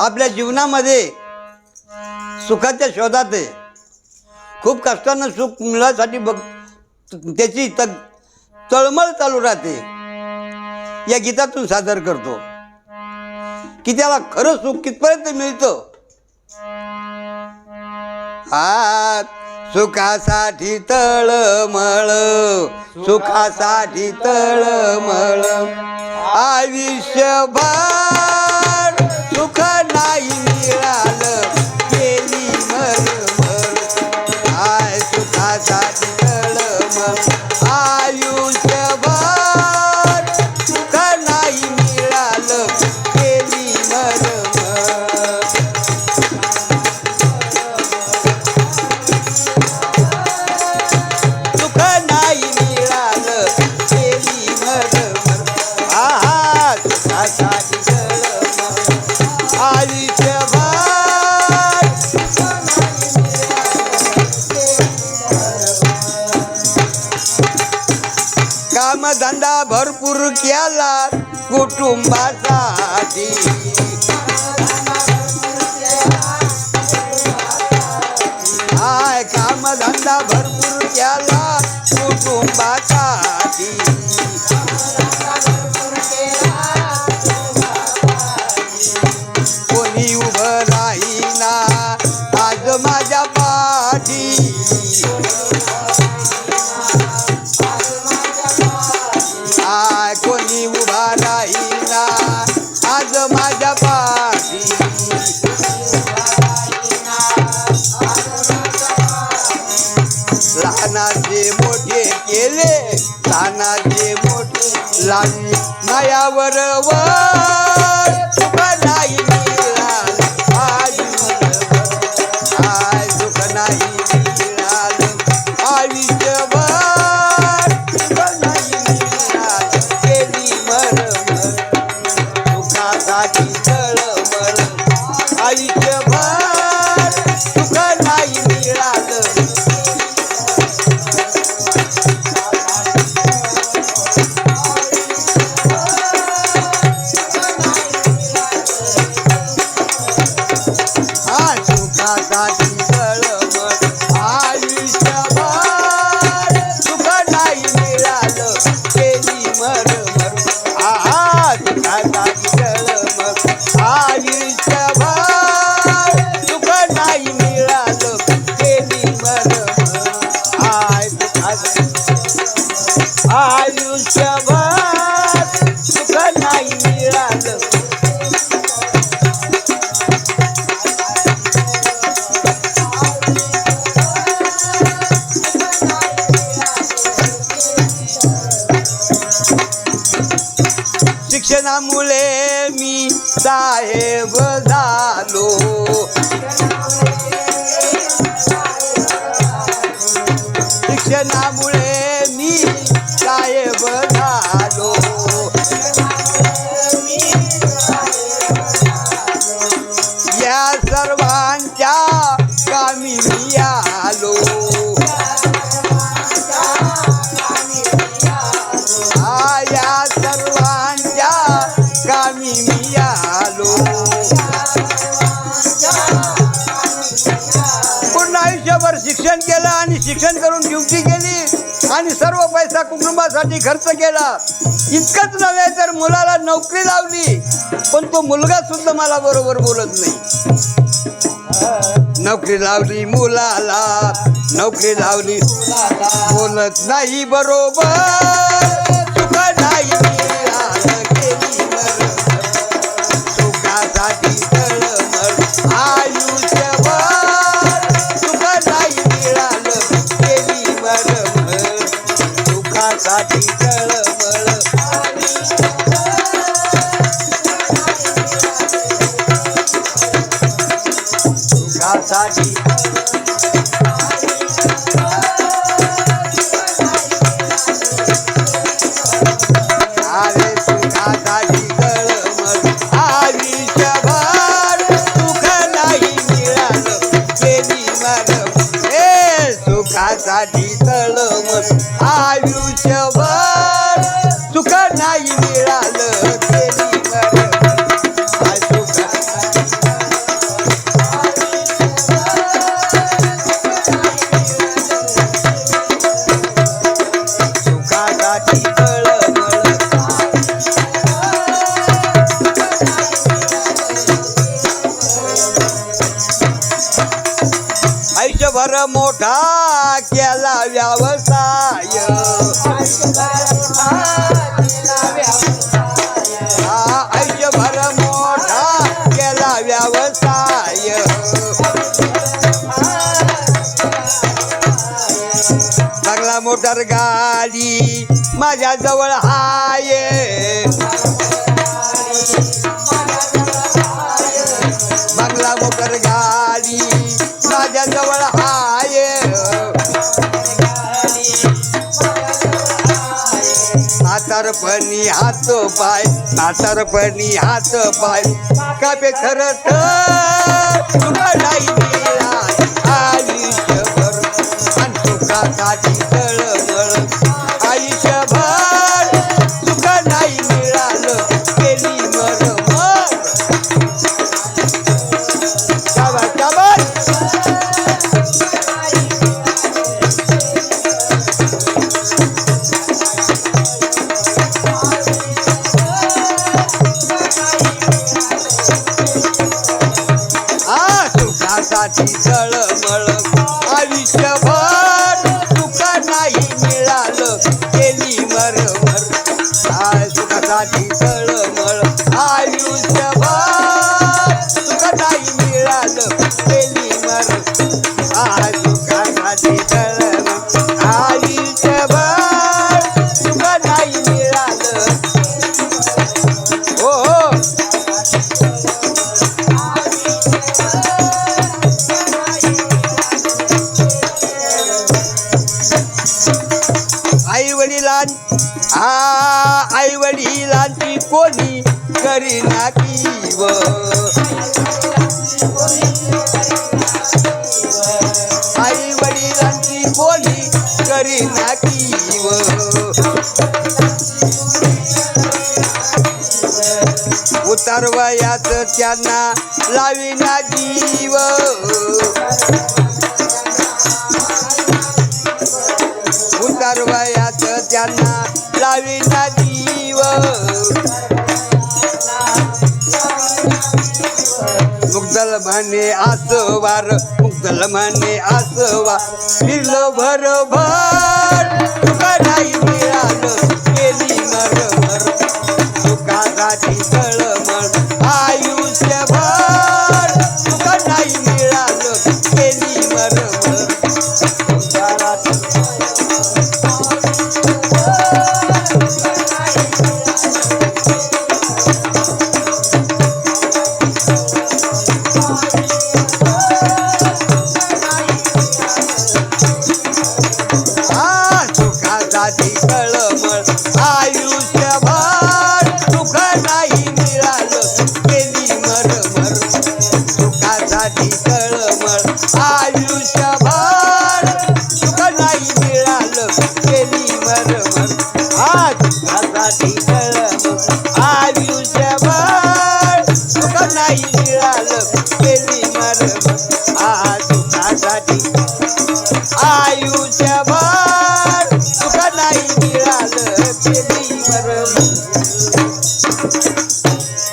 आपल्या जीवनामध्ये सुखाच्या शोधात आहे. खूप कष्टानं सुख मिळण्यासाठी बघ त्याची त तळमळ चालू राहते. या गीतातून सादर करतो. की त्याला खरं सुख कितपर्यंत मिळतं? आ सुखासाठी तळमळ सुखासाठी तळमळ आयुष्यभर भरपूर केला कुटुंबासाठी हाय कामधंदा भरपूर केला कुटुंबाचा मोठे लहान मायावर वर नाही आय सुख नाही आयुष्यभर नाही केली सुखासाठी तळमळ. साहेब झालो. शिक्षणामुळे मी साहेब झालो. आणि सर्व पैसा कुटुंबासाठी खर्च केला. इतकंच नव्हे तर मुलाला नोकरी लावली. पण तो मुलगा सुद्धा मला बरोबर बोलत नाही. नोकरी लावली मुलाला नोकरी लावली बोलत नाही बरोबर. सुखासाठी मोठा केला व्यवसाय. आयुष्यभर मोठा केला व्यवसाय. चांगला मोटर गाडी माझ्या जवळ हाय म्हातारपणी हात पाय म्हातारपणी हात पाय. कापे खर तुला नाही आयुष्यभर? आणि सुखासाठी तळमळ. आयुष्यभर नाही मिळालं. आई आई वडिलांची कोणी करी नाकीव आई वडिलांची बोली करी नाकीव उतरवयात त्यांना लाविना म्हणे आसवार मुगल म्हणे आसवा फिरलो भर भर ஆதி